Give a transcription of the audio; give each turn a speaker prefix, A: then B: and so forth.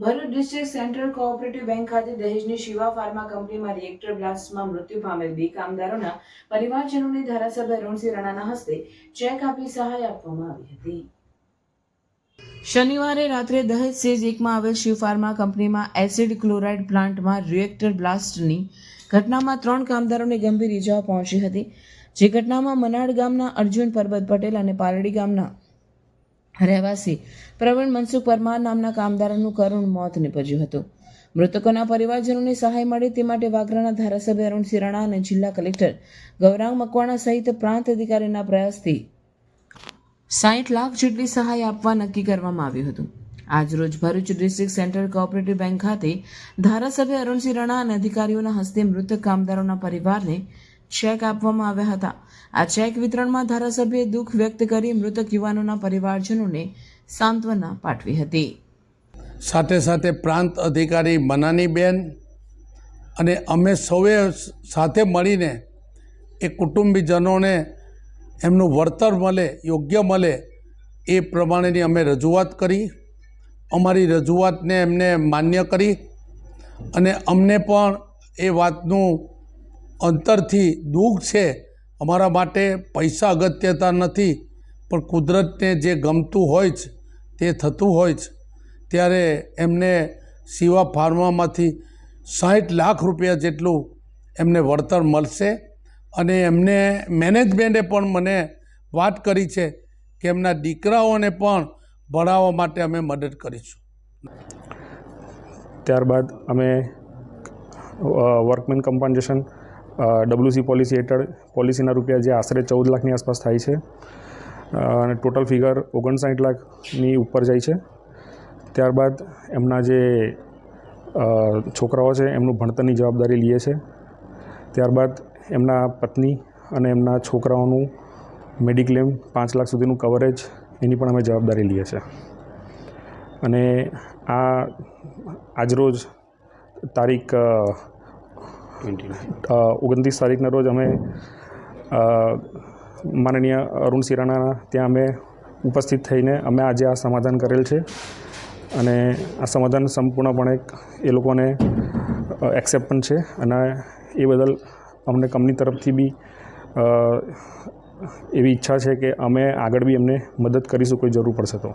A: Bharuch district central cooperative bank ખાતે દહેજની Shiva pharma કંપનીમાં રિએક્ટર બ્લાસ્ટમાં મૃત્યુ પામેલ બે કામદારોના પરિવારજનોને ધારાસભ્ય અરુણસિંહ રાણાના હસ્તે ચેક આપી સહાય આપવામાં આવી હતી. શનિવારે રાત્રે દહેજ સેજ એકમાં આવેલ શિવ ફાર્મા કંપનીમાં એસિડ ક્લોરાઇડ પ્લાન્ટમાં રિએક્ટર બ્લાસ્ટની ઘટનામાં ત્રણ કામદારોને ગંભીર ઇજાઓ પહોંચી હતી. જે ઘટનામાં મનાડ ગામના અર્જુન પરબત પટેલ અને પારડી ગામના રહેવાસી પ્રવીણ મનસુખ પરમાર નામના કામદારોનું કરુણ મોત નીપજ્યું હતું. મૃતકોના પરિવારજનોને સહાય મળે તે માટે વાગરાના ધારાસભ્ય અરુણ સિરાણા અને જિલ્લા કલેક્ટર ગૌરાંગ મકવાણા સહિત પ્રાંત અધિકારીના પ્રયાસથી સાઠ લાખ જેટલી સહાય આપવા નક્કી કરવામાં આવ્યું હતું. આજરોજ Bharuch district central cooperative bank ખાતે ધારાસભ્ય અરુણસિંહ રાણા અને અધિકારીઓના હસ્તે મૃતક કામદારોના પરિવારને ચેક આપવામાં આવ્યા હતા. આ ચેક વિતરણમાં ધારાસભ્યે દુઃખ વ્યક્ત કરી મૃતક યુવાનોના પરિવારજનોને સાંત્વના પાઠવી હતી.
B: સાથે સાથે પ્રાંત અધિકારી મનાનીબેન અને અમે સૌએ સાથે મળીને એ કુટુંબીજનોને એમનું વળતર મળે, યોગ્ય મળે એ પ્રમાણેની અમે રજૂઆત કરી. અમારી રજૂઆતને એમને માન્ય કરી અને અમને પણ એ વાતનું અંતરથી દુઃખ છે, અમારા માટે પૈસા અગત્યતા નથી, પણ કુદરતને જે ગમતું હોય છે તે થતું હોય છે ત્યારે એમને શિવા ફાર્મામાંથી સાઠ લાખ રૂપિયા જેટલું એમને વળતર મળશે અને એમને મેનેજમેન્ટે પણ મને વાત કરી છે કે એમના દીકરાઓને પણ ભણાવવા માટે અમે મદદ કરીશું.
C: ત્યારબાદ અમે વર્કમેન કમ્પન્સેશન ડબ્લ્યુસી પોલિસી હેઠળ પોલિસીના રૂપિયા જે આશરે ચૌદ લાખની આસપાસ થાય છે. અને ટોટલ ફિગર ઓગણસાઠ લાખની ઉપર જાય છે. ત્યારબાદ એમના જે છોકરાઓ છે એમનું ભણતરની જવાબદારી લઈએ છે. ત્યારબાદ એમના પત્ની અને એમના છોકરાઓનું મેડિક્લેમ પાંચ લાખ સુધીનું કવરેજ એની પણ અમે જવાબદારી લઈએ છીએ અને આ, આજરોજ તારીખ ઓગણત્રીસ તારીખના રોજ અમે માનનીય અરુણ સિરાણાના ત્યાં અમે ઉપસ્થિત થઈને અમે આજે આ સમાધાન કરેલ છે. અને આ સમાધાન સંપૂર્ણપણે એ લોકોને એક્સેપ્ટ પણ છે. અને એ બદલ અમને કંપની તરફથી બી એવી ઈચ્છા છે કે અમે આગળ બી એમને મદદ કરીશું, કોઈ જરૂર પડશે તો.